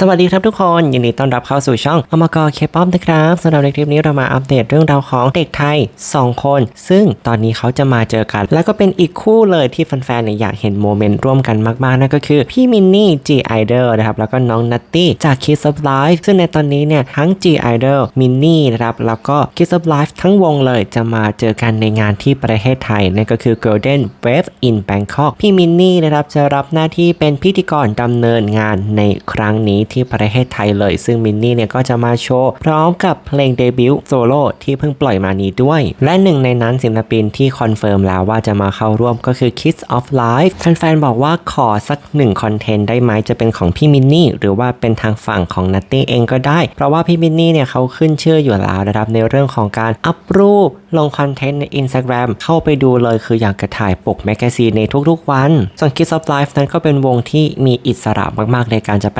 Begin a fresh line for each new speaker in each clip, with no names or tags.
สวัสดีครับทุกคนยินดีต้อนรับเข้าสู่ช่องอมกเคป๊อปนะครับสำหรับในคลิปนี้เรามาอัปเดตเรื่องราวของเด็กไทย 2 คน ซึ่งตอนนี้เขาจะมาเจอกัน แล้วก็เป็นอีกคู่เลยที่แฟนๆเนี่ยอยากเห็นโมเมนต์ร่วมกันมากๆนั่นก็คือ พี่มินนี่ G Idol นะครับแล้วก็น้องนัตตี้จาก Kiss of Life ซึ่งในตอนนี้เนี่ยทั้ง G Idol มินนี่นะครับแล้วก็ Kiss of Life ทั้งวงเลยจะมาเจอกันในงานที่ประเทศไทยนั่นก็คือ Golden Wave in Bangkok พี่มินนี่นะครับจะรับหน้าที่เป็นพิธีกรดำเนินงานในครั้งนี้ที่ประเทศไทยเลย ซึ่งมินนี่เนี่ยก็จะมาโชว์พร้อมกับเพลงเดบิวต์โซโล่ที่เพิ่งปล่อยมานี้ด้วย และหนึ่งในนั้นศิลปินที่คอนเฟิร์มแล้วว่าจะมาเข้าร่วมก็คือ Kids of Life แฟนๆบอกว่าขอสักหนึ่งคอนเทนต์ได้ไหมจะเป็นของพี่มินนี่หรือว่าเป็นทางฝั่งของนัตตี้เองก็ได้ เพราะว่าพี่มินนี่เนี่ยเขาขึ้นชื่ออยู่แล้วนะครับในเรื่องของการอัพรูปลงคอนเทนต์ใน Instagram เข้าไปดูเลยคืออยากจะถ่ายปกแมกกาซีนในทุกๆวันส่วน Kids of Life นั้นก็เป็นวงที่มีอิสระมากๆ ในการจะไป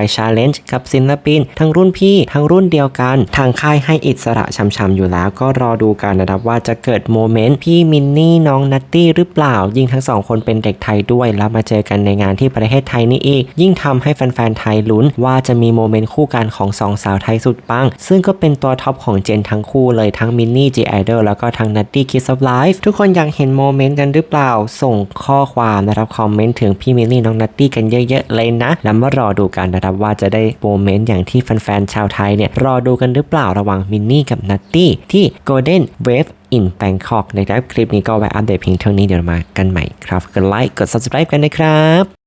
กับศิลปิน ทั้งรุ่นพี่ทั้งรุ่นเดียวกัน ทางค่ายให้อิสระช่ำๆอยู่แล้ว ก็รอดูกันนะครับว่าจะเกิดโมเมนต์พี่มินนี่น้องนัตตี้หรือเปล่า ยิ่งทั้งสองคนเป็นเด็กไทยด้วย แล้วมาเจอกันในงานที่ประเทศไทยนี่อีก ยิ่งทำให้แฟนๆไทยลุ้นว่าจะมีโมเมนต์คู่กันของสองสาวไทยสุดปัง ซึ่งก็เป็นตัวท็อปของเจนทั้งคู่เลยทั้งมินนี่จีไอดอลแล้วก็ทั้งนัตตี้คิส of Life ทุกคนอยากเห็นโมเมนต์กันหรือเปล่า ส่งข้อความนะครับคอมเมนต์ถึงพี่มินนี่น้องนัตตี้กันเยอะๆเลยนะแล้วมารอดูกันนะครับว่าจะได้โมเมนต์อย่างที่แฟนๆ ชาวไทยเนี่ย รอดูกันหรือเปล่าระหว่างมินนี่กับนัตตี้ ที่ Golden Wave in Bangkok นะครับ คลิปนี้ก็ไว้อัปเดตเพียงเท่านี้เดี๋ยวมากันใหม่ครับกดไลค์กด subscribe กันนะครับ